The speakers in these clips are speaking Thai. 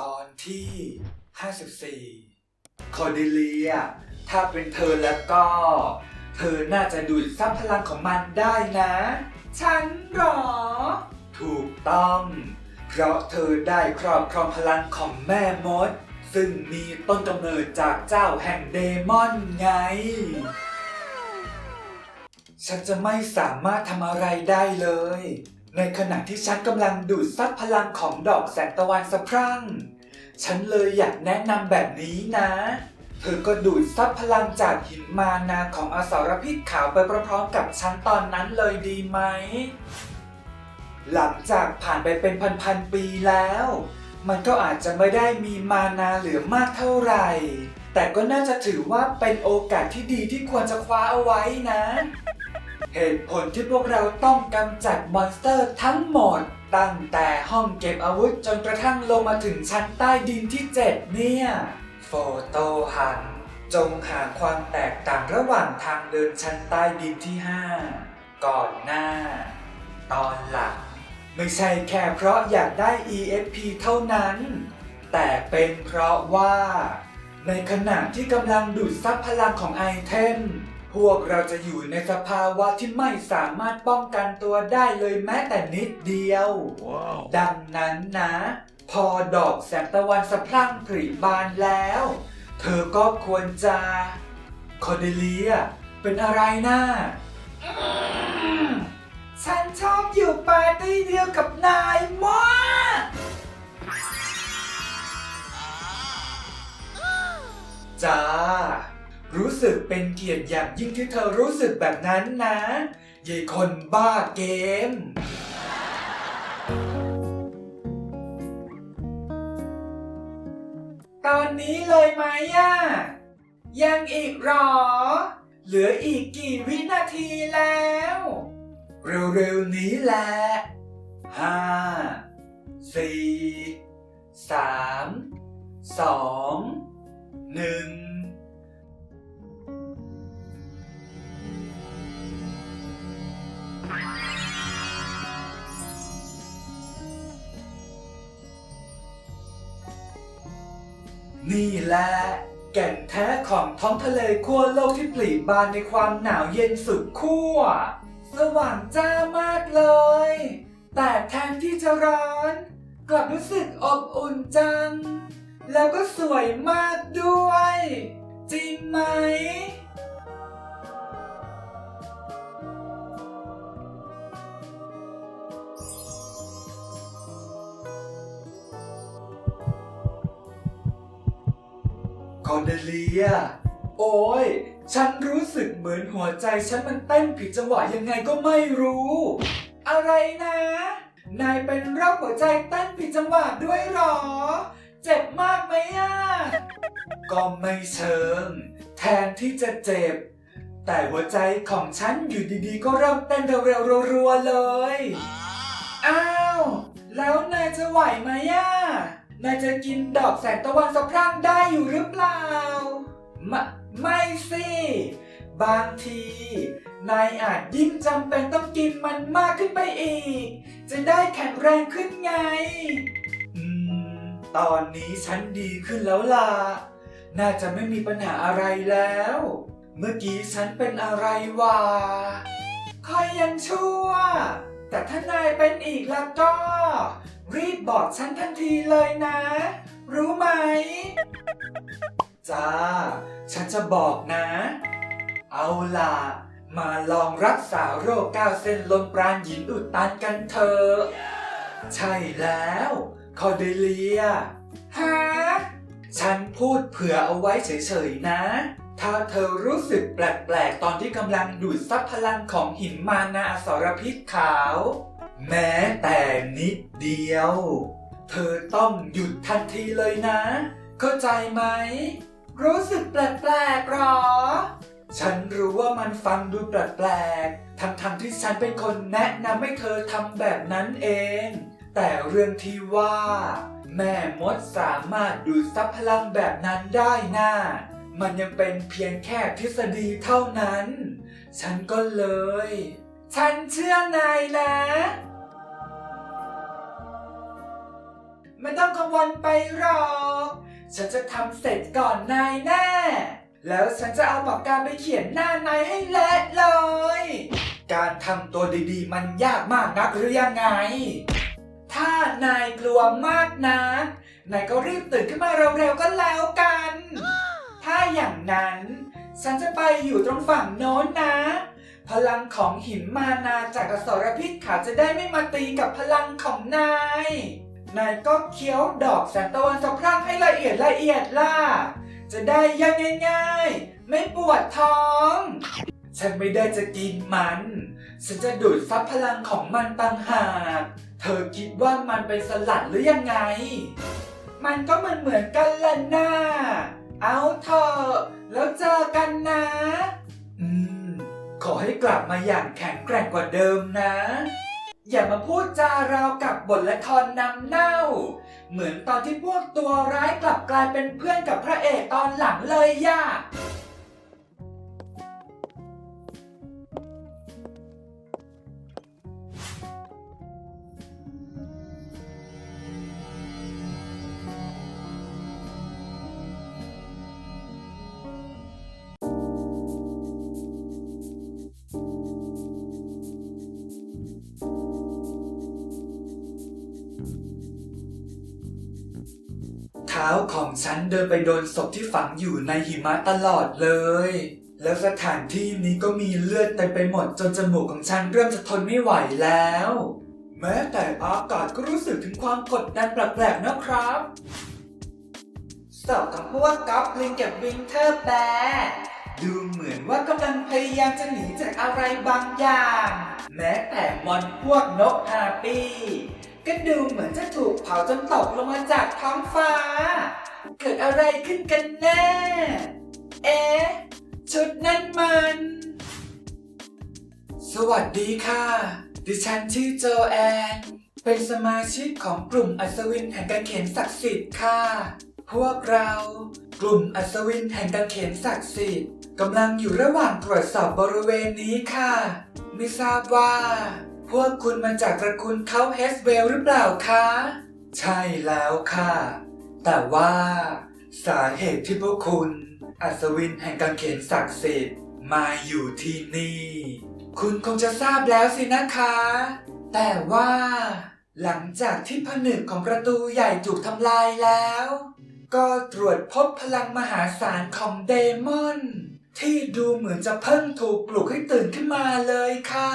ตอนที่ 54 คอร์เดเลีย ถ้าเป็นเธอแล้วก็ เธอน่าจะดูดซับพลังของมันได้นะ ฉันหรอ ถูกต้อง เพราะเธอได้ครอบครองพลังของแม่มด ซึ่งมีต้นกำเนิดจากเจ้าแห่งเดมอนไง ฉันจะไม่สามารถทำอะไรได้เลย ในขณะที่ฉันกำลังดูดซับพลังของดอกแสงตะวันสะพรั่ง ฉันเลยอยากแนะนำแบบนี้นะ เธอก็ดูดซับพลังจากหินมานาของอสรพิษขาวไปพร้อมๆกับฉันตอนนั้นเลยดีไหม หลังจากผ่านไปเป็นพันๆปีแล้ว มันก็อาจจะไม่ได้มีมานาเหลือมากเท่าไหร่ แต่ก็น่าจะถือว่าเป็นโอกาสที่ดีที่ควรจะคว้าเอาไว้นะ เหตุผลที่พวกเราต้องกำจัดมอนสเตอร์ทั้งหมด ตั้งแต่ห้องเก็บอาวุธจนกระทั่งลงมาถึงชั้นใต้ดินที่ 7 เนี่ยโฟโตหัน จงหาความแตกต่างระหว่างทางเดินชั้นใต้ดินที่ 5 ก่อนหน้า ตอนหลัง ไม่ใช่แค่เพราะอยากได้ EXP เท่านั้น แต่เป็นเพราะว่า ในขณะที่กำลังดูดซับพลังของไอเทม พวกเราจะอยู่ในสภาวะที่ไม่สามารถป้องกันตัวได้เลยแม้แต่นิดเดียวดังนั้นนะ พอดอกแสงตะวันสะพรั่งผริบานแล้ว เธอก็ควรจะคอเดเลีย เป็นอะไรนะอืมฉันชอบอยู่ปาร์ตี้เดียวกับนายมากจ้า รู้สึกเป็นเกียรติอย่างยิ่งที่เธอรู้สึกแบบนั้นนะยายคนบ้าเกม ตอนนี้เลยไหมอะ ยังอีกหรอ เหลืออีกกี่วินาทีแล้ว เร็วๆนี้แหละห้าสี่สามสองหนึ่ง นี่แหละแก่นแท้ของท้องทะเลขั้วโลกที่ปลีบานในความหนาวเย็นสุดขั้ว สว่างจ้ามากเลย แต่แทนที่จะร้อน กลับรู้สึกอบอุ่นจัง แล้วก็สวยมากด้วย จริงไหม คอนเดเลีย โอ้ย ฉันรู้สึกเหมือนหัวใจฉันมันเต้นผิดจังหวะยังไงก็ไม่รู้ อะไรนะ นายเป็นโรคหัวใจเต้นผิดจังหวะด้วยหรอ เจ็บมากไหมอะ ก็ไม่เชิง แทนที่จะเจ็บ แต่หัวใจของฉันอยู่ดีๆ ก็เริ่มเต้นเร็วๆรัวๆเลย อ้าว แล้วนายจะไหวไหมอะ นายจะกินดอกแสงตะวันสะพรั่งได้อยู่หรือเปล่า ไม่ไม่สิ บางที นายอาจยิ่งจำเป็นต้องกินมันมากขึ้นไปอีก จะได้แข็งแรงขึ้นไง อืม ตอนนี้ฉันดีขึ้นแล้วล่ะ น่าจะไม่มีปัญหาอะไรแล้ว เมื่อกี้ฉันเป็นอะไรวะคอยยังชั่ว แต่ถ้านายเป็นอีกแล้วก็ รีบบอกฉันทันทีเลยนะ รู้ไหม จ้า ฉันจะบอกนะ เอาล่ะ มาลองรักษาโรคก้าวเส้นลมปราณหยินอุดตันกันเถอะใช่แล้วคอเดเลียฮะฉันพูดเผื่อเอาไว้เฉยๆนะ ถ้าเธอรู้สึกแปลกๆ ตอนที่กำลังดูดซับพลังของหินมานาอสรพิษขาว แม้แต่นิดเดียว เธอต้องหยุดทันทีเลยนะ เข้าใจไหม รู้สึกแปลกๆหรอ ฉันรู้ว่ามันฟังดูแปลกๆทั้งๆที่ฉันเป็นคนแนะนำให้เธอทำแบบนั้นเอง แต่เรื่องที่ว่า แม่มดสามารถดูดซับพลังแบบนั้นได้น่ามันยังเป็นเพียงแค่ทฤษฎีเท่านั้น ฉันก็เลย ฉันเชื่อนายนะ ไม่ต้องกังวลไปหรอก ฉันจะทำเสร็จก่อนนายแน่ แล้วฉันจะเอาปากกาไปเขียนหน้านายให้เละเลย การทำตัวดีๆ มันยากมากนักหรือยังไง ถ้านายกลัวมากนะนายก็รีบตื่นขึ้นมาเร็วๆก็แล้วกัน ถ้าอย่างนั้น ฉันจะไปอยู่ตรงฝั่งโน้นนะ พลังของหินมานาจากอสรพิษขาจะได้ไม่มาตีกับพลังของนาย นายก็เคี้ยวดอกแสงตะวันสะพรั่งให้ละเอียดละเอียดล่ะ จะได้ย่อยง่ายๆ ไม่ปวดท้อง ฉันไม่ได้จะกินมัน ฉันจะดูดซับพลังของมันต่างหาก เธอคิดว่ามันเป็นสลัดหรือยังไง มันก็เหมือนเหมือนกันล่ะน่าเอาเถอะแล้วเจอกันนะ อืม ขอให้กลับมาอย่างแข็งแกร่งกว่าเดิมนะ อย่ามาพูดจาราวกับบทละครนำเน่า เหมือนตอนที่พวกตัวร้ายกลับกลายเป็นเพื่อนกับพระเอกตอนหลังเลยย่า นเดินไปโดนศพที่ฝังอยู่ในหิมะตลอดเลย แล้วสถานที่นี้ก็มีเลือดเต็มไปหมดจนจมูกของฉันเริ่มจะทนไม่ไหวแล้ว แม้แต่อากาศก็รู้สึกถึงความกดดันแปลกๆนะครับสอบกับพวกกอปลินกับวิงเทอร์แบร์ดูเหมือนว่ากำลังพยายามจะหนีจากอะไรบางอย่าง แม้แต่มอนพวกนกฮาปี้ก็ดูเหมือนจะถูกเผาจนตกลงมาจากท้องฟ้า เกิดอะไรขึ้นกันแน่ เอ๊ะ ชุดนั้นมัน สวัสดีค่ะ ดิฉันชื่อโจแอน เป็นสมาชิกของกลุ่มอัศวินแห่งการเขนศักดิ์สิทธิ์ค่ะ พวกเรา กลุ่มอัศวินแห่งการเขนศักดิ์สิทธิ์กำลังอยู่ระหว่างตรวจสอบบริเวณนี้ค่ะ ไม่ทราบว่า พวกคุณมาจากตระกูลเขาเฮสเวลหรือเปล่าคะ ใช่แล้วค่ะ แต่ว่าสาเหตุที่พวกคุณ อัศวินแห่งการเขนศักดิ์สิทธิ์มาอยู่ที่นี่ คุณคงจะทราบแล้วสินะคะ แต่ว่า หลังจากที่ผนึกของประตูใหญ่ถูกทำลายแล้ว ก็ตรวจพบพลังมหาศาลของเดมอน ที่ดูเหมือนจะเพิ่งถูกปลุกให้ตื่นขึ้นมาเลยค่ะ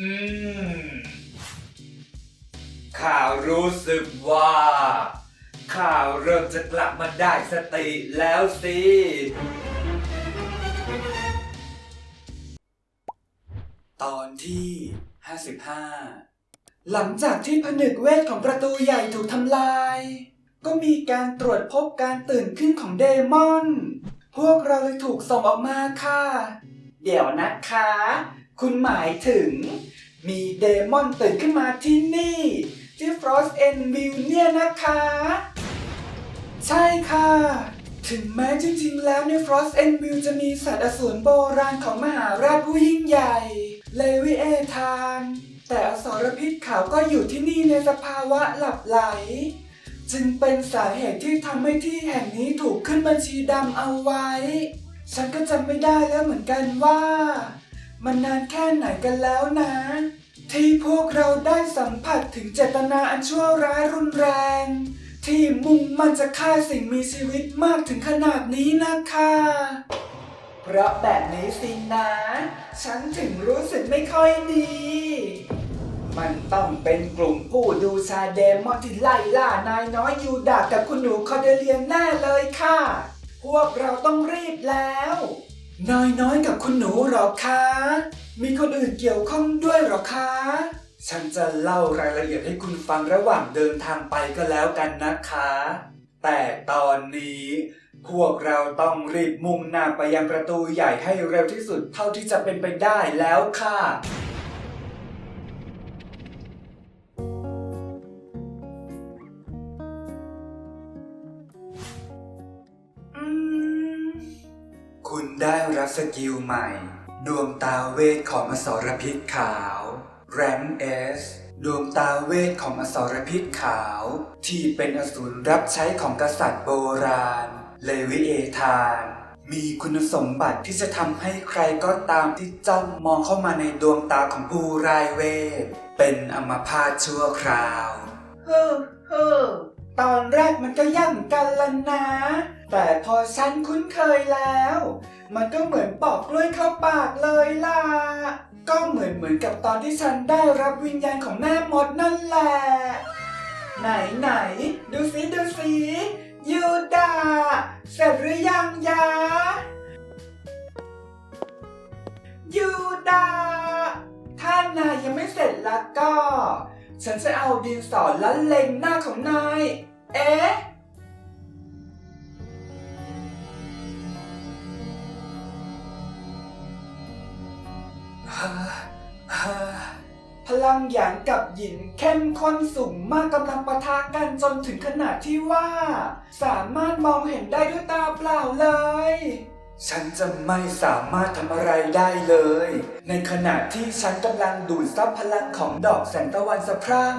อืมข่าวรู้สึกว่า ข่าวเริ่มจะกลับมาได้สติแล้วสิ ตอนที่ 55 หลังจากที่ผนึกเวทของประตูใหญ่ถูกทำลาย ก็มีการตรวจพบการตื่นขึ้นของเดมอน พวกเราเลยถูกส่งออกมาค่ะ เดี๋ยวนะคะ คุณหมายถึง มีเดมอนตื่นขึ้นมาที่นี่ ที่ Frost End View เนี่ยนะคะ ใช่ค่ะ ถึงแม้จริงๆ แล้วใน Frost End View จะมีสัตว์อสูรโบราณของมหาราชผู้ยิ่งใหญ่ เลวิเอธาน แต่อสรพิษขาวก็อยู่ที่นี่ในสภาวะหลับไหลจึงเป็นสาเหตุที่ทำให้ที่แห่งนี้ถูกขึ้นบัญชีดำเอาไว้ ฉันก็จำไม่ได้แล้วเหมือนกันว่า มันนานแค่ไหนกันแล้วนะ ที่พวกเราได้สัมผัสถึงเจตนาอันชั่วร้ายรุนแรง ที่มุ่งมันจะฆ่าสิ่งมีชีวิตมากถึงขนาดนี้นะคะเพราะแบบนี้สินะ ฉันถึงรู้สึกไม่ค่อยดี มันต้องเป็นกลุ่มผู้ดูชาเดมอนที่ไล่ล่านายน้อยยูดากับคุณหนูคอเดเลียนแน่เลยค่ะ พวกเราต้องรีบแล้ว นายน้อยกับคุณหนูหรอคะ มีคนอื่นเกี่ยวข้องด้วยหรอคะ ฉันจะเล่ารายละเอียดให้คุณฟังระหว่างเดินทางไปก็แล้วกันนะคะ แต่ตอนนี้ พวกเราต้องรีบมุ่งหน้าไปยังประตูใหญ่ให้เร็วที่สุดเท่าที่จะเป็นไปได้แล้วค่ะ รับสกิลใหม่ ดวงตาเวทของอสรพิษขาว แรงเอสดวงตาเวทของอสรพิษขาว ที่เป็นอสูรรับใช้ของกษัตริย์โบราณ เลวิเอธาน มีคุณสมบัติที่จะทำให้ใครก็ตามที่จ้องมองเข้ามาในดวงตาของผู้รายเวท เป็นอมพาตชั่วคราว เฮ้อเฮ้อตอนแรกมันก็ย่ำกันละนะ แต่พอฉันคุ้นเคยแล้ว มันก็เหมือนปอกกล้วยเข้าปากเลยล่ะ ก็เหมือนเหมือนกับตอนที่ฉันได้รับวิญญาณของแม่มดนั่นแหละ ไหนไหนดูสิดูสิยูดาเสร็จหรือยังยายูดาถ้านายยังไม่เสร็จแล้วก็ ฉันจะเอาดินสอละเล็งหน้าของนาย เอ๊ะ พลังหยางกับหยินเข้มข้นสูงมากกำลังปะทะกันจนถึงขนาดที่ว่า สามารถมองเห็นได้ด้วยตาเปล่าเลย ฉันจะไม่สามารถทำอะไรได้เลย ในขณะที่ฉันกำลังดูดซับพลังของดอกแสงตะวันสะพรั่ง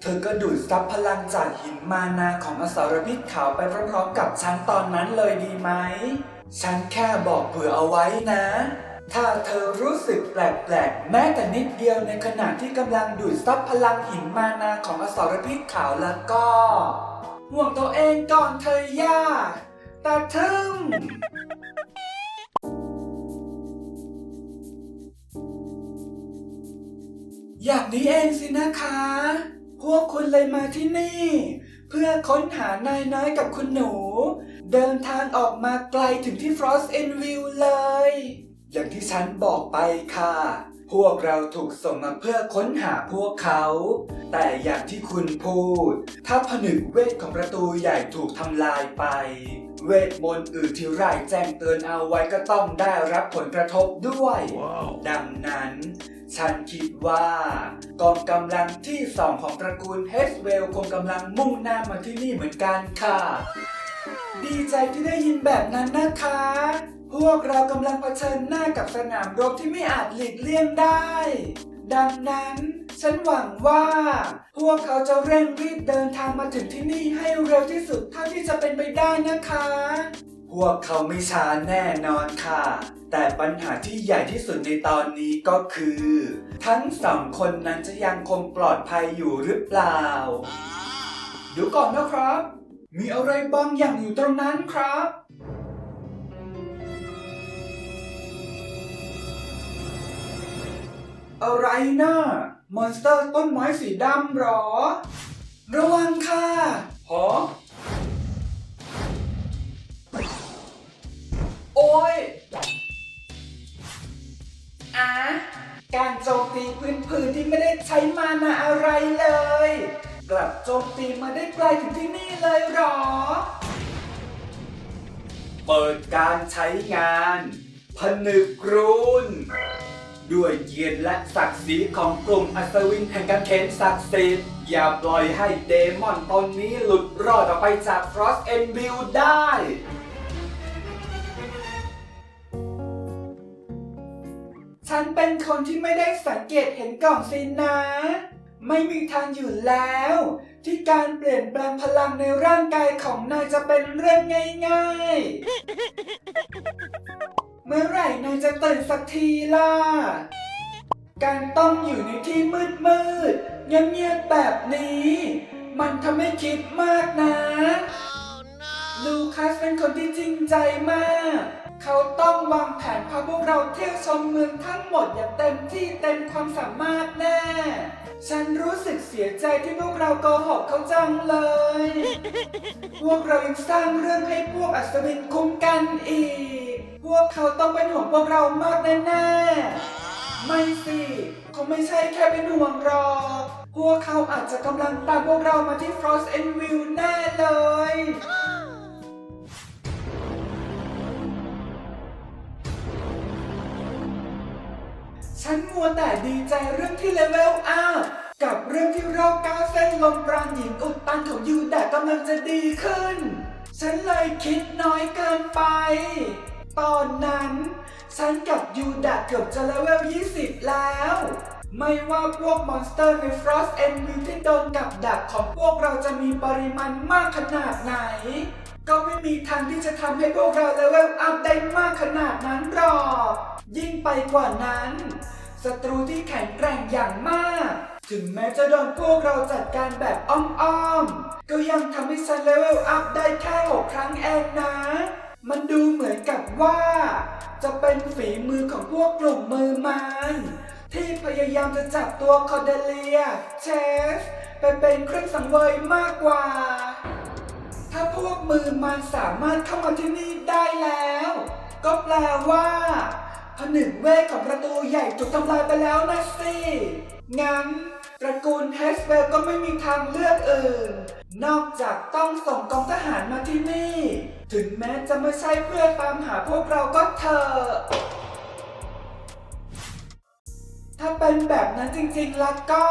เธอก็ดูดซับพลังจากหินมานาของอสรพิษขาวไปพร้อมๆกับฉันตอนนั้นเลยดีไหม ฉันแค่บอกเผื่อเอาไว้นะ ถ้าเธอรู้สึกแปลกๆ แม้แต่นิดเดียวในขณะที่กำลังดูดซับพลังหินมานาของอสรพิษขาวแล้วก็ ห่วงตัวเองก่อนเธอย่าตาทึมอย่างนี้เองสินะคะ พวกคุณเลยมาที่นี่ เพื่อค้นหานายน้อยกับคุณหนู เดินทางออกมาไกลถึงที่ Frost e n v i e w เลย อย่างที่ฉันบอกไปค่ะ พวกเราถูกส่งมาเพื่อค้นหาพวกเขา แต่อย่างที่คุณพูด ถ้าผนึกเวทของประตูใหญ่ถูกทำลายไป เวทมนต์อื่นที่ร่ายแจ้งเตือนเอาไว้ก็ต้องได้รับผลกระทบด้วยดังนั้นฉันคิดว่ากองกำลังที่สองของตระกูลเฮสเวลคงกำลังมุ่งหน้ามาที่นี่เหมือนกันค่ะ ดีใจที่ได้ยินแบบนั้นนะคะ พวกเรากำลังเผชิญหน้ากับสนามรบที่ไม่อาจหลีกเลี่ยงได้ ดังนั้นฉันหวังว่า พวกเขาจะเร่งรีบเดินทางมาถึงที่นี่ให้เร็วที่สุดเท่าที่จะเป็นไปได้นะคะ พวกเขาไม่ช้าแน่นอนค่ะ แต่ปัญหาที่ใหญ่ที่สุดในตอนนี้ก็คือ ทั้งสองคนนั้นจะยังคงปลอดภัยอยู่หรือเปล่าเดี๋ยวก่อนนะครับ มีอะไรบางอย่างอยู่ตรงนั้นครับ อะไรนะมอนสเตอร์ต้นไม้สีดำหรอ ระวังค่ะหอโอ้ยอะการโจมตีพื้นๆที่ไม่ได้ใช้มานาอะไรเลย กลับโจมตีมาได้ไกลถึงที่นี่ เลยเหรอ เปิดการใช้งาน ผนึกรุนด้วยเกียรติและศักดิ์ศรีของกลุ่มอัศวินแห่งการเขนศักดิ์สิทธิ์อย่าปล่อยให้เดมอนตนนี้หลุดรอดออกไปจาก Frost and v i e w ได้ฉันเป็นคนที่ไม่ได้สังเกตเห็นกล่อนสินะ ไม่มีทางอยู่แล้ว ที่การเปลี่ยนแปลงพลังในร่างกายของนายจะเป็นเรื่องง่ายๆ เมื่อไหร่นายจะตื่นสักทีล่ะ การต้องอยู่ในที่มืดมืดๆเงียบๆแบบนี้ มันทำให้คิดมากนะ ลูคัสเป็นคนที่จริงใจมาก เขาต้องวางแผนพาพวกเราเที่ยวชมเมืองทั้งหมดอย่างเต็มที่เต็มความสามารถแน่ ฉันรู้สึกเสียใจที่พวกเราโกหกเขาจังเลย พวกเรายังสร้างเรื่องให้พวกอัศวินคุ้มกันอีก พวกเขาต้องเป็นห่วงพวกเรามากแน่ๆ ไม่สิเขาไม่ใช่แค่เป็นห่วงหรอก พวกเขาอาจจะกำลังตามพวกเรามาที่ Frost and v i e w แน่เลย แต่ดีใจเรื่องที่เลเวลอัพกับเรื่องที่โรคก้าวเส้นลมปราณหญิงอุดตันของยูดะกำลังจะดีขึ้น ฉันเลยคิดน้อยเกินไป ตอนนั้น ฉันกับยูดะเกือบจะเลเวล 20 แล้ว ไม่ว่าพวกมอนสเตอร์ใน Frost e n v ที่โดนกับดักของพวกเราจะมีปริมาณมากขนาดไหน ก็ไม่มีทางที่จะทำให้พวกเราเลเวลอัพได้มากขนาดนั้นหรอก ยิ่งไปกว่านั้น ศัตรูที่แข็งแกร่งอย่างมาก ถึงแม้จะโดนพวกเราจัดการแบบอ้อมๆ ก็ยังทำให้ฉันเลเวลอัพได้แค่หกครั้งเองนะ มันดูเหมือนกับว่า จะเป็นฝีมือของพวกกลุ่มมือมันที่พยายามจะจับตัวคอเดเลียเชฟไปเป็นเครื่องสังเวยมากกว่า ถ้าพวกมือมันสามารถเข้ามาที่นี่ได้แล้ว ก็แปลว่า ผนึกเวทของประตูใหญ่ถูกทำลายไปแล้วนะสิ งั้นตระกูลเฮสเวลก็ไม่มีทางเลือกอื่น นอกจากต้องส่งกองทหารมาที่นี่ ถึงแม้จะไม่ใช่เพื่อตามหาพวกเราก็เถอะถ้าเป็นแบบนั้นจริงๆแล้วก็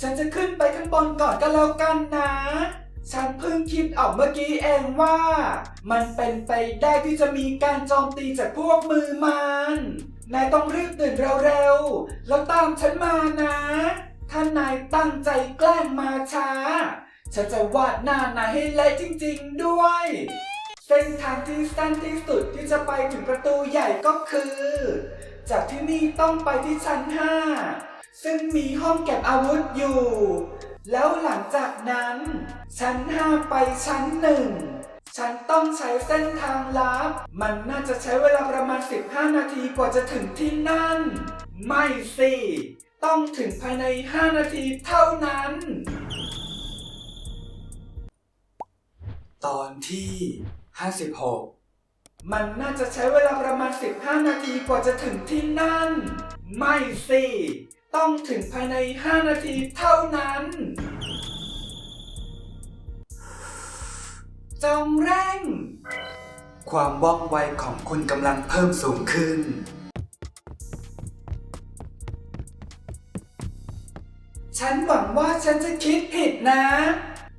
ฉันจะขึ้นไปข้างบนก่อนก็แล้วกันนะ ฉันเพิ่งคิดออกเมื่อกี้เองว่า มันเป็นไปได้ที่จะมีการโจมตีจากพวกมือมันนายต้องรีบตื่นเร็วๆ แล้วตามฉันมานะ ถ้านายตั้งใจแกล้งมาช้า ฉันจะวาดหน้านายให้เละจริงๆด้วย เส้นทางที่สั้นที่สุดที่จะไปถึงประตูใหญ่ก็คือ จากที่นี่ต้องไปที่ชั้น5 ซึ่งมีห้องเก็บอาวุธอยู่ แล้วหลังจากนั้น ชั้น5ไปชั้น1ฉันต้องใช้เส้นทางลับ มันน่าจะใช้เวลาประมาณ 15 นาทีกว่าจะถึงที่นั่น ไม่สิ ต้องถึงภายใน 5 นาทีเท่านั้น ตอนที่ 56 มันน่าจะใช้เวลาประมาณ 15 นาทีกว่าจะถึงที่นั่น ไม่สิ ต้องถึงภายใน 5 นาทีเท่านั้น จงเร่ง ความว่องไวของคุณกำลังเพิ่มสูงขึ้น ฉันหวังว่าฉันจะคิดผิดนะ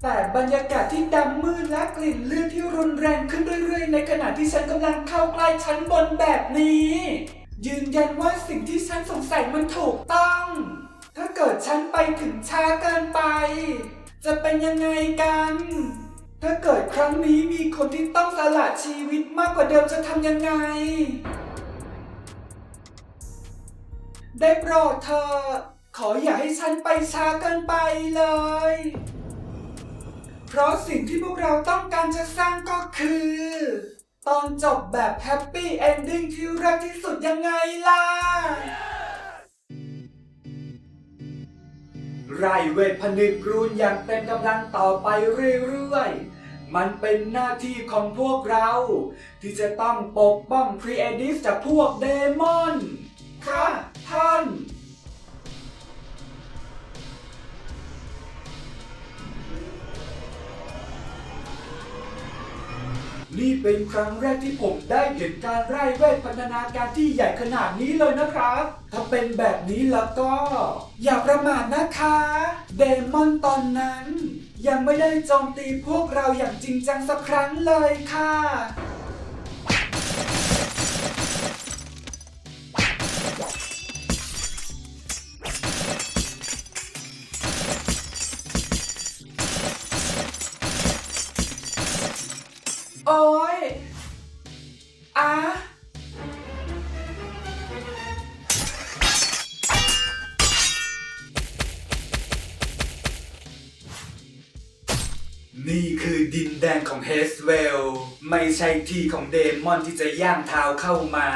แต่บรรยากาศที่ดำมืดและกลิ่นเลือดที่รุนแรงขึ้นเรื่อยๆ ในขณะที่ฉันกำลังเข้าใกล้ชั้นบนแบบนี้ ยืนยันว่าสิ่งที่ฉันสงสัยมันถูกต้อง เกิดฉันไปถึงช้าเกินไป จะเป็นยังไงกัน ถ้าเกิดครั้งนี้มีคนที่ต้องสละชีวิตมากกว่าเดิมจะทำยังไง ได้โปรดเธอ ขออย่าให้ฉันไปช้าเกินไปเลย เพราะสิ่งที่พวกเราต้องการจะสร้างก็คือ ตอนจบแบบแฮปปี้เอนดิ้งที่รักที่สุดยังไงล่ะ ไร่เวทผนึกรูนอย่างเต็มกำลังต่อไปเรื่อยๆ มันเป็นหน้าที่ของพวกเรา ที่จะต้องปกป้องพรีเอดิสจากพวกเดมอน ค่ะ ท่าน นี่เป็นครั้งแรกที่ผมได้เห็นการไล่เวทพันธนาการที่ใหญ่ขนาดนี้เลยนะครับ ถ้าเป็นแบบนี้แล้วก็ อย่าประมาทนะคะ เดมอนตอนนั้น ยังไม่ได้โจมตีพวกเราอย่างจริงจังสักครั้งเลยค่ะ ของเฮสเวลไม่ใช่ที่ของเดมอนที่จะย่างเท้าเข้ามา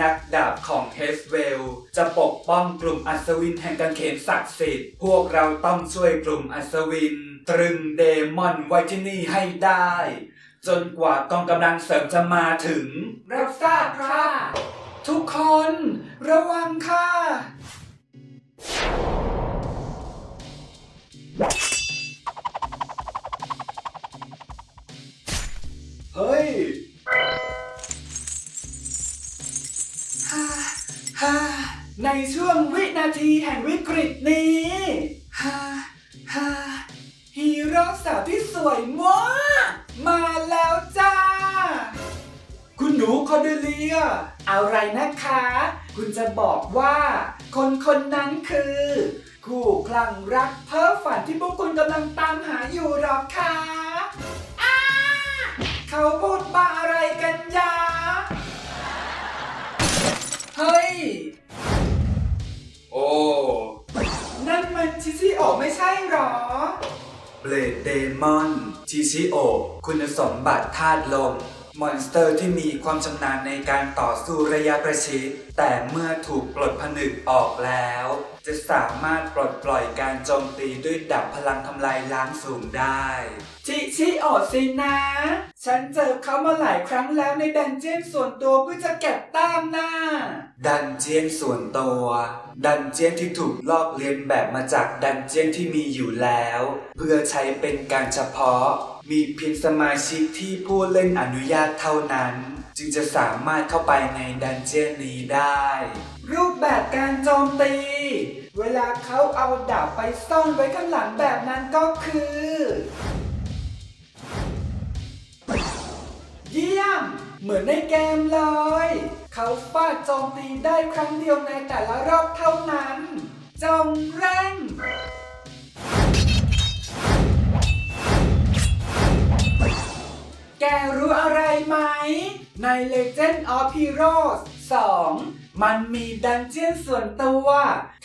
นักดาบของเฮสเวลจะปกป้องกลุ่มอัศวินแห่งกางเขนศักดิ์สิทธิ์พวกเราต้องช่วยกลุ่มอัศวิน ตรึงเดมอนไว้ที่นี่ให้ได้ จนกว่ากองกำลังเสริมจะมาถึง รับทราบครับ ทุกคนระวังค่ะ ในช่วงวินาทีแห่งวิกฤตนี้ฮ่าฮ่าฮีโร่สาวที่สวยมากมาแล้วจ้า คุณหนูคอนเดเลีย อะไรนะคะ คุณจะบอกว่า คนคนนั้นคือ คู่คลั่งรักเพ้อฝันที่พวกคุณกำลังตามหาอยู่หรอคะอ้าเขาพูดบ้าอะไรกันยา เฮ้ย เบลดเดมอนชิชิโอคุณสมบัติธาตุลม มอนสเตอร์ที่มีความชำนาญในการต่อสู้ระยะประชิดแต่เมื่อถูกปลดผนึกออกแล้ว จะสามารถปลดปล่อยการโจมตีด้วยดับพลังทำลายล้างสูงได้ ชิชิโอสินะ ฉันเจอเขามาหลายครั้งแล้วในดันเจี้ยนส่วนตัวเพื่อจะเก็บแต้มหน้าดันเจียนส่วนตัว ดันเจียนที่ถูกลอกเลียนแบบมาจากดันเจียนที่มีอยู่แล้ว เพื่อใช้เป็นการเฉพาะ มีเพียงสมาชิกที่ผู้เล่นอนุญาตเท่านั้น จึงจะสามารถเข้าไปในดันเจียนนี้ได้ รูปแบบการโจมตี เวลาเขาเอาดาบไปซ่อนไว้ข้างหลังแบบนั้นก็คือ เยี่ยม เหมือนในเกมเลย เขาฟาดโจมตีได้ครั้งเดียวในแต่ละรอบเท่านั้น จงเร่ง แกรู้อะไรไหม ใน Legend of Heroes 2 มันมีดันเจียนส่วนตัว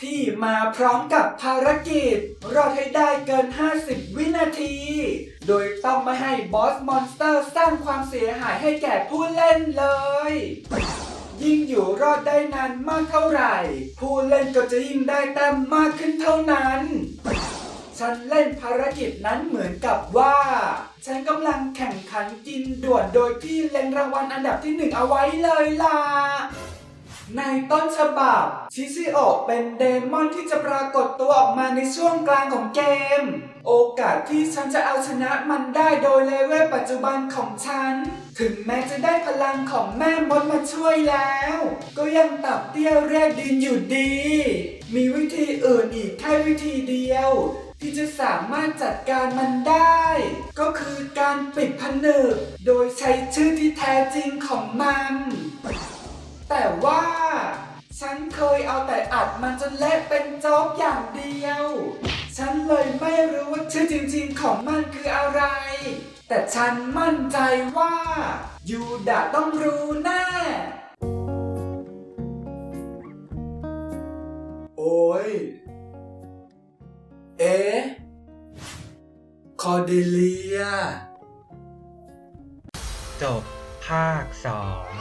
ที่มาพร้อมกับภารกิจ รอดให้ได้เกิน 50 วินาที โดยต้องไม่ให้บอสมอนสเตอร์สร้างความเสียหายให้แก่ผู้เล่นเลย ยิ่งอยู่รอดได้นานมากเท่าไหร่ ผู้เล่นก็จะยิ่งได้แต้มมากขึ้นเท่านั้น ฉันเล่นภารกิจนั้นเหมือนกับว่า ฉันกำลังแข่งขันกินด่วนโดยที่เล็งรางวัลอันดับที่หนึ่งเอาไว้เลยล่ะ ในต้นฉบับชิซิโอเป็นเดมอนที่จะปรากฏตัวออกมาในช่วงกลางของเกม โอกาสที่ฉันจะเอาชนะมันได้โดยเลเวลปัจจุบันของฉัน ถึงแม้จะได้พลังของแม่มดมาช่วยแล้ว ก็ยังตับเตี้ยเรียกดินอยู่ดี มีวิธีอื่นอีกแค่วิธีเดียว ที่จะสามารถจัดการมันได้ ก็คือการปิดผนึก โดยใช้ชื่อที่แท้จริงของมัน แต่ว่า ฉันเคยเอาแต่อัดมันจนเละเป็นจ๊กอย่างเดียว ฉันเลยไม่รู้ว่าชื่อจริงๆของมันคืออะไร แต่ฉันมั่นใจว่า ยูดะต้องรู้แน่โอ้ย เอ๊ะคอเดเลีย จบภาคสอง